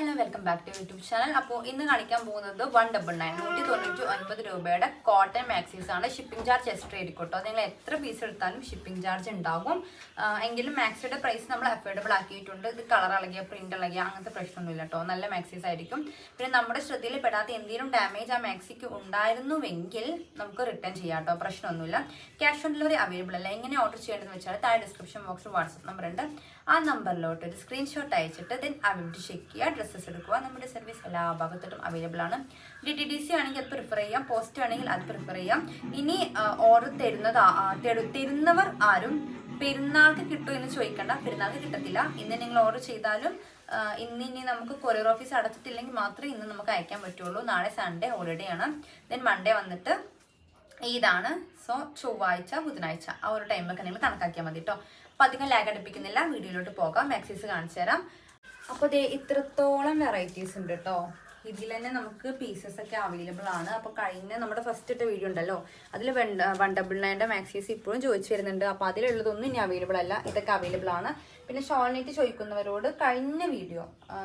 Hello welcome back to YouTube channel അപ്പോൾ ഇന്ന് കാണിക്കാൻ പോകുന്നത് വൺ ഡബിൾ നയൻ നൂറ്റി തൊണ്ണൂറ്റി ഒൻപത് രൂപയുടെ കോട്ടൺ മാക്സീസ് ആണ്. ഷിപ്പിംഗ് ചാർജ് എക്സ്ട്രാ ആയിരിക്കട്ടോ നിങ്ങൾ എത്ര പീസ് എടുത്താലും ഷിപ്പിംഗ് ചാർജ് ഉണ്ടാകും. എങ്കിലും മാക്സിയുടെ പ്രൈസ് നമ്മൾ അഫോർഡബിൾ ആക്കിയിട്ടുണ്ട്. ഇത് കളർ ഇളകിയ പ്രിന്റ് ഇളകിയ അങ്ങനത്തെ പ്രശ്നമൊന്നുമില്ല കേട്ടോ നല്ല മാക്സീസ് ആയിരിക്കും. പിന്നെ നമ്മുടെ ശ്രദ്ധയിൽ പെടാത്ത എന്തെങ്കിലും ഡാമേജ് ആ മാക്സിക്ക് ഉണ്ടായിരുന്നുവെങ്കിൽ നമുക്ക് റിട്ടേൺ ചെയ്യാം കേട്ടോ പ്രശ്നമൊന്നുമില്ല. ക്യാഷ് ഓൺ ഡെലിവറി അവൈലബിൾ അല്ല. എങ്ങനെ ഓർഡർ ചെയ്യേണ്ടതെന്ന് വെച്ചാൽ താഴെ ഡിസ്ക്രിപ്ഷൻ ബോക്സിൽ വാട്സപ്പ് നമ്പർ ഉണ്ട്. ആ നമ്പറിലോട്ട് ഒരു സ്ക്രീൻഷോട്ട് അയച്ചിട്ട് ദെൻ അവൈലബിലിറ്റി ചെക്ക് ചെയ്യുക ഡ്രസ്സസ് എടുക്കുക. നമ്മുടെ സർവീസ് എല്ലാ ഭാഗത്തോട്ടും അവൈലബിൾ ആണ്. ഡി ടി ഡി സി ആണെങ്കിൽ അത് പ്രിഫർ ചെയ്യാം. പോസ്റ്റ് ആണെങ്കിൽ അത് പ്രിഫർ ചെയ്യാം. ഇനി ഓർഡർ തരുന്നത് തരുന്നവർ ആരും പെരുന്നാൾക്ക് കിട്ടുമോ എന്ന് ചോദിക്കണ്ട. പെരുന്നാൾക്ക് കിട്ടത്തില്ല. ഇന്ന് നിങ്ങൾ ഓർഡർ ചെയ്താലും ഇന്ന് ഇനി നമുക്ക് കൊറിയർ ഓഫീസ് അടച്ചിട്ടില്ലെങ്കിൽ മാത്രമേ ഇന്ന് നമുക്ക് അയക്കാൻ പറ്റുള്ളൂ. നാളെ സൺഡേ ഹോളിഡേ ആണ്. ദെൻ മൺഡേ വന്നിട്ട് ഈദാണ് സോ ചൊവ്വാഴ്ച ബുധനാഴ്ച ആ ഒരു ടൈമൊക്കെ നിങ്ങൾ കണക്കാക്കിയാൽ മതി കേട്ടോ അപ്പോൾ അധികം ലാഗ് അടുപ്പിക്കുന്നില്ല. വീഡിയോയിലോട്ട് പോകാം. മാക്സീസ് കാണിച്ചു തരാം അപ്പോൾ ദേ ഇത്രത്തോളം വെറൈറ്റീസ് ഉണ്ട് കേട്ടോ ഇതിൽ തന്നെ നമുക്ക് പീസസ് ഒക്കെ അവൈലബിൾ ആണ്. അപ്പോൾ കഴിഞ്ഞ നമ്മുടെ ഫസ്റ്റ് ഇട്ട വീഡിയോ ഉണ്ടല്ലോ. അതിൽ വൺ ഡബിൾ നയന്റെ മാക്സീസ് ഇപ്പോഴും ചോദിച്ചു വരുന്നുണ്ട്. അപ്പോൾ അതിലുള്ളതൊന്നും ഇനി അവൈലബിൾ അല്ല. ഇതൊക്കെ അവൈലബിൾ ആണ്. പിന്നെ ഷോൾനേറ്റ് ചോദിക്കുന്നവരോട് കഴിഞ്ഞ വീഡിയോ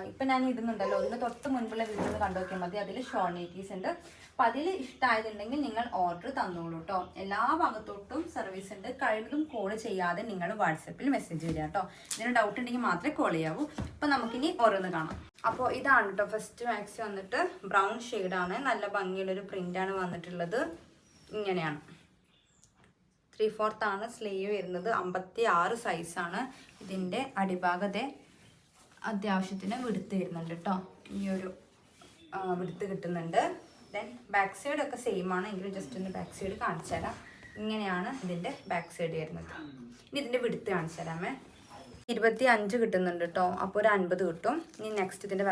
ഇപ്പം ഞാൻ ഇടുന്നുണ്ടല്ലോ ഇതിന് തൊട്ട് മുൻപുള്ള വീഡിയോ ഒന്ന് കണ്ടു നോക്കിയാൽ മതി. അതിൽ ഷോൾനേറ്റീസ് ഉണ്ട്. അപ്പം അതിൽ ഇഷ്ടമായതുണ്ടെങ്കിൽ നിങ്ങൾ ഓർഡർ തന്നോളൂ കേട്ടോ എല്ലാ ഭാഗത്തോട്ടും സർവീസ് ഉണ്ട്. കഴിവതും കോൾ ചെയ്യാതെ നിങ്ങൾ വാട്സപ്പിൽ മെസ്സേജ് വരിക കേട്ടോ ഇതിന് ഡൗട്ട് ഉണ്ടെങ്കിൽ മാത്രമേ കോൾ ചെയ്യാവൂ. അപ്പം നമുക്കിനി ഓരോന്ന് കാണാം. അപ്പോൾ ഇതാണ് കേട്ടോ ഫസ്റ്റ് മാക്സി വന്നിട്ട് ബ്രൗൺ ഷെയ്ഡാണ് നല്ല ഭംഗിയുള്ളൊരു പ്രിന്റാണ് വന്നിട്ടുള്ളത്. ഇങ്ങനെയാണ്. ത്രീ ആണ് സ്ലീവ് വരുന്നത്. അമ്പത്തി ആറ് സൈസാണ് ഇതിന്റെ അടിഭാഗത്തെ അത്യാവശ്യത്തിന് വിടുത്ത് വരുന്നുണ്ട് കേട്ടോ ഈ ഒരു വിടുത്ത് കിട്ടുന്നുണ്ട്. ദെൻ ബാക്ക് സൈഡ് ഒക്കെ സെയിം ആണ്. എങ്കിലും ജസ്റ്റ് ഒന്ന് ബാക്ക് സൈഡ് കാണിച്ചു തരാം. ഇങ്ങനെയാണ് ഇതിന്റെ ബാക്ക് സൈഡ് വരുന്നത്. ഇനി ഇതിന്റെ വിടുത്ത് കാണിച്ചു തരാമേ. ഇരുപത്തി അഞ്ച് കിട്ടുന്നുണ്ട് കേട്ടോ അപ്പോൾ ഒരു അൻപത് കിട്ടും. ഇനി നെക്സ്റ്റ് ഇതിന്റെ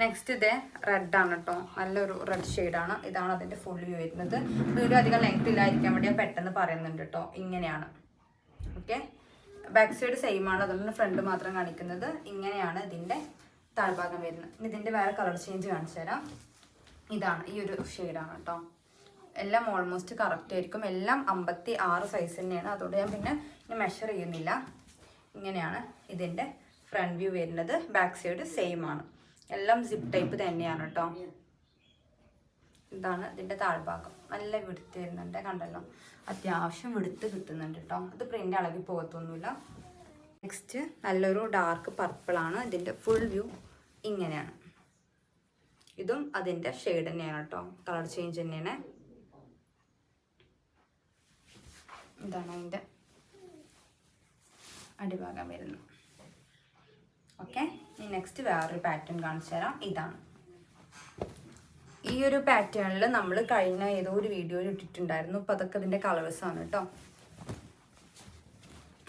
നെക്സ്റ്റ് ഇത് റെഡാണ് കേട്ടോ നല്ലൊരു റെഡ് ഷെയ്ഡാണ് ഇതാണ് അതിന്റെ ഫുൾ വ്യൂ വരുന്നത്. വീഡിയോ അധികം ലെങ്ത് ഇല്ലായിരിക്കാൻ വേണ്ടി ഞാൻ പെട്ടെന്ന് പറയുന്നുണ്ട് കേട്ടോ ഇങ്ങനെയാണ്. ഓക്കെ ബാക്ക് സൈഡ് സെയിം ആണ്. അതുകൊണ്ട് ഫ്രണ്ട് മാത്രം കാണിക്കുന്നത്. ഇങ്ങനെയാണ് ഇതിന്റെ താഴ്ഭാഗം വരുന്നത്. ഇതിന്റെ വേറെ കളർ ചേഞ്ച് കാണിച്ചു തരാം. ഇതാണ് ഈ ഒരു ഷെയ്ഡാണ് കേട്ടോ എല്ലാം ഓൾമോസ്റ്റ് കറക്റ്റ് ആയിരിക്കും. എല്ലാം അമ്പത്തി ആറ് സൈസ് തന്നെയാണ്. അതുകൊണ്ട് ഞാൻ പിന്നെ ഇനി മെഷർ ചെയ്യുന്നില്ല. ഇങ്ങനെയാണ് ഇതിന്റെ ഫ്രണ്ട് വ്യൂ വരുന്നത്. ബാക്ക് സൈഡ് സെയിം ആണ്. എല്ലാം സിപ്പ് ടൈപ്പ് തന്നെയാണ് കേട്ടോ ഇതാണ് ഇതിന്റെ താഴ്ഭാഗം. നല്ല വിടുത്ത് വരുന്നുണ്ട് കണ്ടല്ലോ? അത്യാവശ്യം വിടുത്ത് കിട്ടുന്നുണ്ട് കേട്ടോ അത് പ്രിന്റ് അളകി പോകത്തൊന്നുമില്ല. നെക്സ്റ്റ് നല്ലൊരു ഡാർക്ക് പർപ്പിളാണ് ഇതിന്റെ ഫുൾ വ്യൂ ഇങ്ങനെയാണ്. ഇതും അതിന്റെ ഷെയ്ഡ് തന്നെയാണ് കേട്ടോ കളർ ചേഞ്ച് തന്നെയാണ്. ഇതാണ് അതിന്റെ അടിഭാഗം വരുന്നത്. ഓക്കെ ഇനി നെക്സ്റ്റ് വേറൊരു പാറ്റേൺ കാണിച്ചു തരാം. ഇതാണ്. ഈ ഒരു പാറ്റേണിൽ നമ്മൾ കഴിഞ്ഞ ഏതോ ഒരു വീഡിയോയിൽ ഇട്ടിട്ടുണ്ടായിരുന്നു. അപ്പോൾ അതൊക്കെ ഇതിന്റെ കളേഴ്സാണ് കേട്ടോ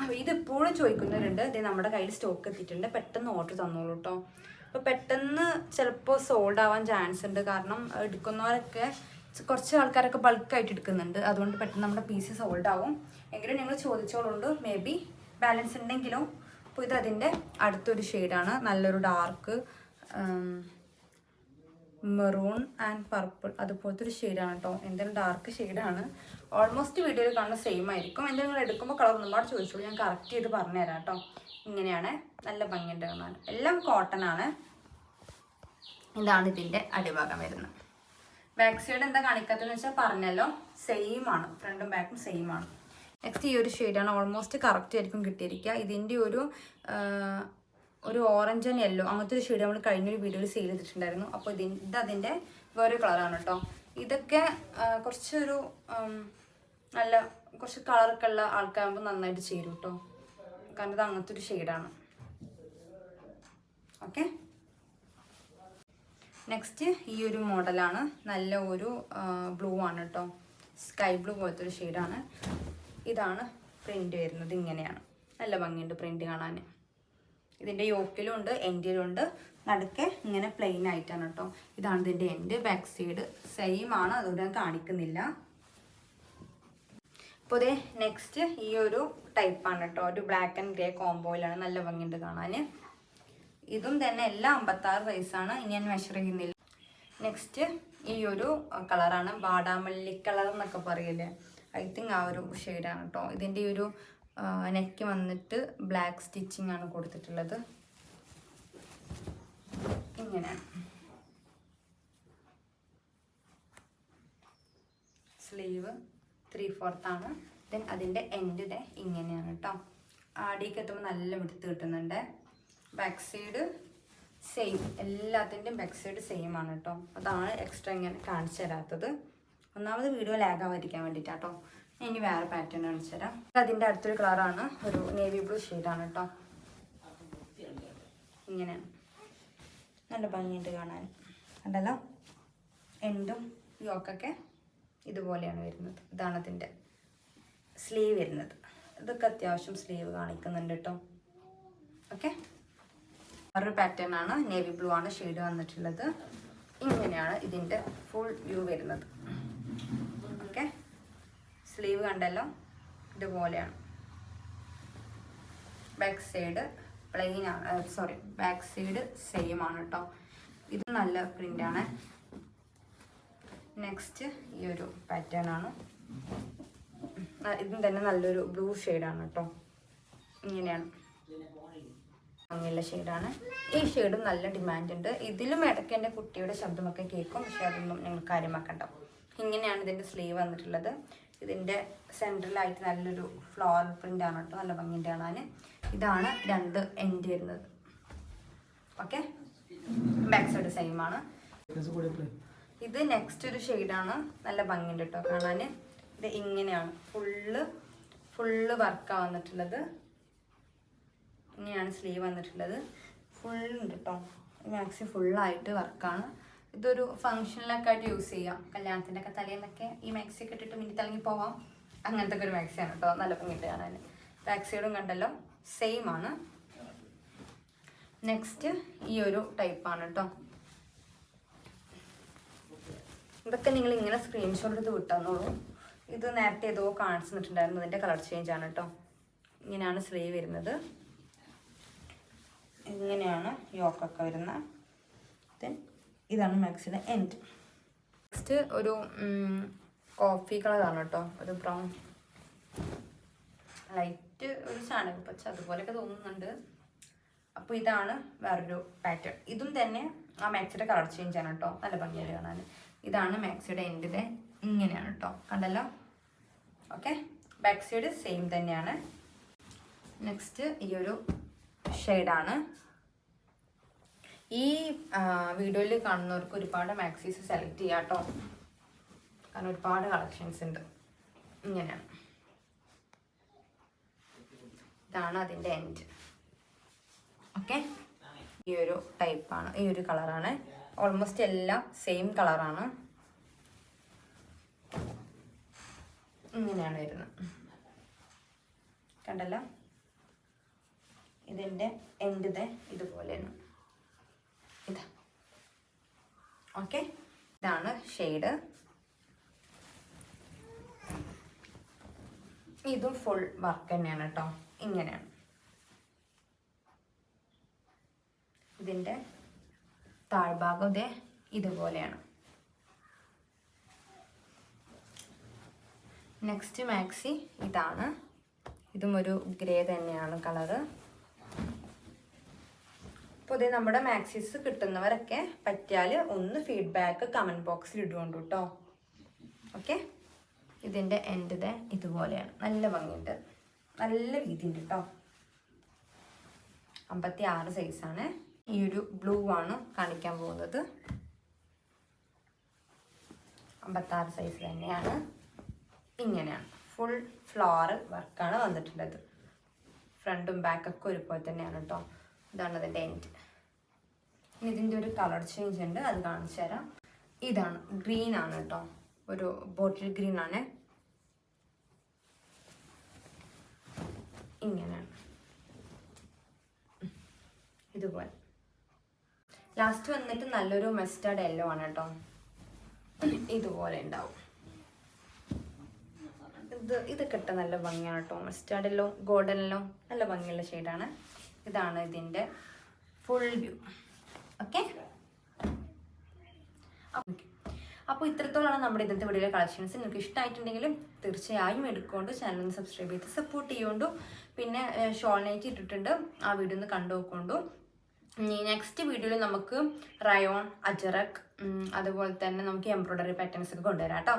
അപ്പോൾ ഇത് എപ്പോഴും ചോദിക്കുന്നവരുണ്ട് ഇത് നമ്മുടെ കയ്യിൽ സ്റ്റോക്ക് എത്തിയിട്ടുണ്ട്. പെട്ടെന്ന് ഓർഡർ തന്നോളൂ കേട്ടോ അപ്പോൾ പെട്ടെന്ന് ചിലപ്പോൾ സോൾഡ് ആവാൻ ചാൻസ് ഉണ്ട്. കാരണം എടുക്കുന്നവരൊക്കെ കുറച്ച് ആൾക്കാരൊക്കെ ബൾക്കായിട്ട് എടുക്കുന്നുണ്ട്. അതുകൊണ്ട് പെട്ടെന്ന് നമ്മുടെ പീസ് സോൾഡ് ആവും. എങ്കിലും നിങ്ങൾ ചോദിച്ചോളുണ്ട്. മേ ബി ബാലൻസ് ഉണ്ടെങ്കിലും അപ്പോൾ ഇത് അതിന്റെ അടുത്തൊരു ഷെയ്ഡാണ്. നല്ലൊരു ഡാർക്ക് മെറൂൺ ആൻഡ് പർപ്പിൾ അതുപോലത്തെ ഒരു ഷെയ്ഡാണ് കേട്ടോ എന്തെങ്കിലും ഡാർക്ക് ഷെയ്ഡാണ്. ഓൾമോസ്റ്റ് വീഡിയോയിൽ കാണുന്ന സെയിം ആയിരിക്കും. എന്തെങ്കിലും എടുക്കുമ്പോൾ കളർ ഒരുപാട് ചോദിച്ചോളൂ. ഞാൻ കറക്റ്റ് ചെയ്ത് പറഞ്ഞുതരാം കേട്ടോ ഇങ്ങനെയാണ്. നല്ല ഭംഗിയുണ്ട് കാണാൻ. എല്ലാം കോട്ടൺ ആണ്. ഇതാണ് ഇതിന്റെ അടിഭാഗം വരുന്നത്. ബാക്ക് സൈഡ് എന്താ കാണിക്കാത്തതെന്ന് വെച്ചാൽ പറഞ്ഞല്ലോ സെയിം ആണ്. ഫ്രണ്ടും ബാക്കും സെയിം ആണ്. നെക്സ്റ്റ് ഈ ഒരു ഷെയ്ഡാണ് ഓൾമോസ്റ്റ് കറക്റ്റ് ആയിരിക്കും കിട്ടിയിരിക്കുക. ഇതിന്റെ ഒരു ഒരു ഓറഞ്ച് ആൻഡ് യെല്ലോ അങ്ങനത്തെ ഒരു ഷെയ്ഡ് നമ്മൾ കഴിഞ്ഞൊരു വീഡിയോയിൽ സെയിൽ ചെയ്തിട്ടുണ്ടായിരുന്നു. അപ്പോൾ ഇതിൻ ഇത് അതിന്റെ വേറൊരു കളറാണ് കേട്ടോ. ഇതൊക്കെ കുറച്ചൊരു നല്ല കുറച്ച് കളറൊക്കെ ഉള്ള ആൾക്കാരാകുമ്പോൾ നന്നായിട്ട് ചേരും കേട്ടോ. കാരണം ഇത് അങ്ങനത്തെ ഒരു ഷെയ്ഡാണ് ഓക്കെ നെക്സ്റ്റ് ഈ ഒരു മോഡലാണ് നല്ല ഒരു ബ്ലൂ ആണ് കേട്ടോ. സ്കൈ ബ്ലൂ പോലത്തെ ഒരു ഷെയ്ഡാണ് ഇതാണ് പ്രിന്റ് വരുന്നത് ഇങ്ങനെയാണ്. നല്ല ഭംഗിയുണ്ട് പ്രിന്റ് കാണാൻ. ഇതിന്റെ യോക്കിലും ഉണ്ട് എൻഡിലും ഉണ്ട്. നടുക്കെ ഇങ്ങനെ പ്ലെയിൻ ആയിട്ടാണ് കേട്ടോ. ഇതാണ് ഇതിന്റെ എൻഡ് ബാക്ക് സൈഡ് സെയിം ആണ്. അതുകൊണ്ട് ഞാൻ കാണിക്കുന്നില്ല. അപ്പോൾ ഇതേ നെക്സ്റ്റ് ഈ ഒരു ടൈപ്പാണ് കേട്ടോ. ഒരു ബ്ലാക്ക് ആൻഡ് ഗ്രേ കോംബോയിലാണ് നല്ല ഭംഗിയുണ്ട് കാണാൻ. ഇതും തന്നെ എല്ലാം അമ്പത്താറ് സൈസാണ് ഇനി ഞാൻ മെഷർ ചെയ്യുന്നില്ല. നെക്സ്റ്റ് ഈ ഒരു കളറാണ് വാടാമല്ലി കളർ എന്നൊക്കെ പറയില്ലേ? ഐ തിങ്ക് ആ ഒരു ഷെയ്ഡാണ് കേട്ടോ ഇതിന്റെ ഒരു നെക്ക് വന്നിട്ട് ബ്ലാക്ക് സ്റ്റിച്ചിങ് ആണ് കൊടുത്തിട്ടുള്ളത്. ഇങ്ങനെ. സ്ലീവ് ത്രീ ഫോർത്ത് ആണ്. ദെൻ അതിന്റെ എൻഡ് ഇങ്ങനെയാണ് കേട്ടോ ആടിയൊക്കെ എത്തുമ്പോൾ നല്ല വിടുത്ത് കിട്ടുന്നുണ്ട്. ബാക്ക് സൈഡ് സെയിം എല്ലാത്തിന്റെയും ബാക്ക് സൈഡ് സെയിം ആണ് കേട്ടോ അതാണ് എക്സ്ട്രാ ഇങ്ങനെ കാണിച്ചു തരാത്തത്. ഒന്നാമത് വീഡിയോ ലാഗ് ആവാതിരിക്കാൻ വേണ്ടിയിട്ടാട്ടോ ഇനി വേറെ പാറ്റേൺ കാണിച്ചു തരാം. അതിന്റെ അടുത്തൊരു കളറാണ് ഒരു നേവി ബ്ലൂ ഷെയ്ഡാണ് കേട്ടോ ഇങ്ങനെയാണ് നല്ല ഭംഗിയുണ്ട് കാണാൻ. കണ്ടല്ലോ? എൻഡും യോക്കൊക്കെ ഇതുപോലെയാണ് വരുന്നത്. ഇതാണ് അതിന്റെ സ്ലീവ് വരുന്നത്. ഇതൊക്കെ അത്യാവശ്യം സ്ലീവ് കാണിക്കുന്നുണ്ട് കേട്ടോ ഓക്കെ വേറൊരു പാറ്റേൺ ആണ്. നേവി ബ്ലൂ ആണ്. ഷെയ്ഡ് വന്നിട്ടുള്ളത്. ഇങ്ങനെയാണ് ഇതിന്റെ ഫുൾ വ്യൂ വരുന്നത്. ഓക്കെ. സ്ലീവ് കണ്ടല്ലോ? ഇതുപോലെയാണ്. ബാക്ക് സൈഡ് പ്ലെയിൻ ആണ് സോറി ബാക്ക് സൈഡ് സെയിം ആണ് കേട്ടോ ഇത് നല്ല പ്രിന്റാണ് നെക്സ്റ്റ് ഈ ഒരു പാറ്റേൺ ആണ്. ഇതും തന്നെ നല്ലൊരു ബ്ലൂ ഷെയ്ഡാണ് കേട്ടോ ഇങ്ങനെയാണ്. അങ്ങനെയുള്ള ഷെയ്ഡാണ് ഈ ഷെയ്ഡും നല്ല ഡിമാൻഡ് ഉണ്ട്. ഇതിലും ഇടയ്ക്ക് എന്റെ കുട്ടിയുടെ ശബ്ദമൊക്കെ കേൾക്കും പക്ഷെ അതൊന്നും ഞങ്ങൾ കാര്യമാക്കണ്ട. ഇങ്ങനെയാണ് ഇതിന്റെ സ്ലീവ് വന്നിട്ടുള്ളത്. ഇതിന്റെ സെൻട്രലായിട്ട് നല്ലൊരു ഫ്ലോറൽ പ്രിന്റ് ആണ് കേട്ടോ. നല്ല ഭംഗിന്റെ കാണാൻ ഇതാണ് രണ്ട് എൻഡ് വരുന്നത്. ഓക്കെ ബാക്ക് സൈഡ് സെയിം ആണ്. ഇത് നെക്സ്റ്റ് ഒരു ഷെയ്ഡാണ് നല്ല ഭംഗിയുണ്ട് കേട്ടോ കാണാൻ ഇത് ഇങ്ങനെയാണ്. ഫുള്ള് ഫുള്ള് വർക്കാണ് വന്നിട്ടുള്ളത്. ഇങ്ങനെയാണ് സ്ലീവ് വന്നിട്ടുള്ളത്. ഫുള്ളുണ്ട് കേട്ടോ. മാക്സി ഫുള്ളായിട്ട് വർക്കാണ് ഇതൊരു ഫങ്ഷനിലൊക്കെ ആയിട്ട് യൂസ് ചെയ്യാം. കല്യാണത്തിന്റെ ഒക്കെ തലേന്നൊക്കെ ഈ മാക്സി ഒക്കെ ഇട്ടിട്ട് മിനി തിളങ്ങി പോവാം. അങ്ങനത്തെ ഒക്കെ ഒരു മാക്സിയാണ് കേട്ടോ നല്ല ഭംഗിയിട്ട് കാണാൻ. മാക്സിയോടും കണ്ടല്ലോ. സെയിം ആണ്. നെക്സ്റ്റ് ഈ ഒരു ടൈപ്പാണ് കേട്ടോ ഇതൊക്കെ നിങ്ങൾ ഇങ്ങനെ സ്ക്രീൻഷോട്ട് എടുത്ത് വിട്ടാന്നോളൂ. ഇത് നേരത്തെ ഏതോ കാണിച്ചിട്ടുണ്ടായിരുന്നു. ഇതിന്റെ കളർ ചേഞ്ച് ആണ് കേട്ടോ ഇങ്ങനെയാണ് സ്ലീവ് വരുന്നത്. ഇങ്ങനെയാണ് യോക്കൊക്കെ വരുന്നത്. ദെൻ ഇതാണ് മാക്സിന്റെ എൻഡ് നെക്സ്റ്റ് ഒരു കോഫി കളറാണ് കേട്ടോ. ഒരു ബ്രൗൺ ലൈറ്റ് ഒരു ചാണകപ്പച്ച അതുപോലെയൊക്കെ തോന്നുന്നുണ്ട്. അപ്പോൾ ഇതാണ് വേറൊരു പാറ്റേൺ ഇതും തന്നെ ആ മാക്സിയുടെ കളർ ചേഞ്ച് ആണ് കേട്ടോ. നല്ല ഭംഗിയായിട്ട് കാണാൻ. ഇതാണ് മാക്സിയുടെ എൻഡിലെ ഇങ്ങനെയാണ് കേട്ടോ. കണ്ടല്ലോ? ഓക്കെ ബാക്ക് സൈഡ് സെയിം തന്നെയാണ്. നെക്സ്റ്റ് ഈ ഒരു ഷെയ്ഡാണ് ഈ വീഡിയോയിൽ കാണുന്നവർക്ക് ഒരുപാട് മാക്സീസ് സെലക്ട് ചെയ്യാം കേട്ടോ കാരണം ഒരുപാട് കളക്ഷൻസ് ഉണ്ട്. ഇങ്ങനെയാണ് ഇതാണ് അതിന്റെ എൻഡ് ഓക്കെ? ഈ ഒരു ടൈപ്പാണ് ഈ ഒരു കളറാണ് ഓൾമോസ്റ്റ് എല്ലാം സെയിം കളറാണ് ഇങ്ങനെയാണ് വരുന്നത്. കണ്ടല്ലോ? ഇതിന്റെ എൻഡ് ഇതുപോലെ ഇതുപോലെയാണ് ഇതാ ഓക്കെ ഇതാണ് ഷെയ്ഡ് ഇതും ഫുൾ വർക്ക് തന്നെയാണ് കേട്ടോ ഇങ്ങനെയാണ്. ഇതിന്റെ താഴ്ഭാഗം ഇതേ ഇതുപോലെയാണ്. നെക്സ്റ്റ് മാക്സി ഇതാണ്. ഇതും ഒരു ഗ്രേ തന്നെയാണ് കളറ് അപ്പോൾ നമ്മുടെ മാക്സിസ് കിട്ടുന്നവരൊക്കെ പറ്റിയാൽ ഒന്ന് ഫീഡ്ബാക്ക് കമന്റ് ബോക്സിൽ ഇടുകൊണ്ട് കേട്ടോ ഓക്കെ ഇതിന്റെ എൻഡ് ഇത് ഇതുപോലെയാണ്. നല്ല ഭംഗിയുണ്ട്. നല്ല രീതിയുണ്ട് കേട്ടോ അമ്പത്തി ആറ് സൈസാണ് ഈ ഒരു ബ്ലൂ ആണ് കാണിക്കാൻ പോകുന്നത്. അമ്പത്താറ് സൈസ് തന്നെയാണ്. ഇങ്ങനെയാണ്. ഫുൾ ഫ്ലോറൽ വർക്കാണ് വന്നിട്ടുള്ളത്. ഫ്രണ്ടും ബാക്കൊക്കെ ഒരുപോലെ തന്നെയാണ് കേട്ടോ ഇതാണ് അതിന്റെ എൻഡ് ഇനി ഇതിന്റെ ഒരു കളർ ചേഞ്ച് ഉണ്ട് അത് കാണിച്ചു തരാം. ഇതാണ് ഗ്രീൻ ആണ് കേട്ടോ. ഒരു ബോട്ടിൽ ഗ്രീൻ ആണ്. ഇങ്ങനെയാണ്. ഇതുപോലെ. ലാസ്റ്റ് വന്നിട്ട് നല്ലൊരു മസ്റ്റാർഡ് യെല്ലോ ആണ് കേട്ടോ. ഇതുപോലെ ഉണ്ടാവും. ഇത് ഇതൊക്കെ നല്ല ഭംഗിയാണ് കേട്ടോ. മസ്റ്റാർഡ് യെല്ലോ ഗോൾഡൻ യെല്ലോ നല്ല ഭംഗിയുള്ള ഷെയ്ഡാണ് ഇതാണ് ഇതിന്റെ ഫുൾ വ്യൂ ഓക്കെ അപ്പോൾ ഇത്രത്തോളമാണ് നമ്മുടെ ഇന്നത്തെ വീഡിയോയിലെ കളക്ഷൻസ് നിങ്ങൾക്ക് ഇഷ്ടമായിട്ടുണ്ടെങ്കിലും തീർച്ചയായും എടുക്കൊണ്ട് ചാനൽ സബ്സ്ക്രൈബ് ചെയ്ത് സപ്പോർട്ട് ചെയ്യുകൊണ്ടു പിന്നെ ഷോൾ നൈറ്റ് ഇട്ടിട്ടുണ്ട്. ആ വീഡിയോ ഒന്ന് കണ്ടു നോക്കൊണ്ടു. നെക്സ്റ്റ് വീഡിയോയിൽ നമുക്ക് റയോൺ അജറക് അതുപോലെ തന്നെ നമുക്ക് എംബ്രോയ്ഡറി പാറ്റേൺസ് ഒക്കെ കൊണ്ടുവരാം കേട്ടോ.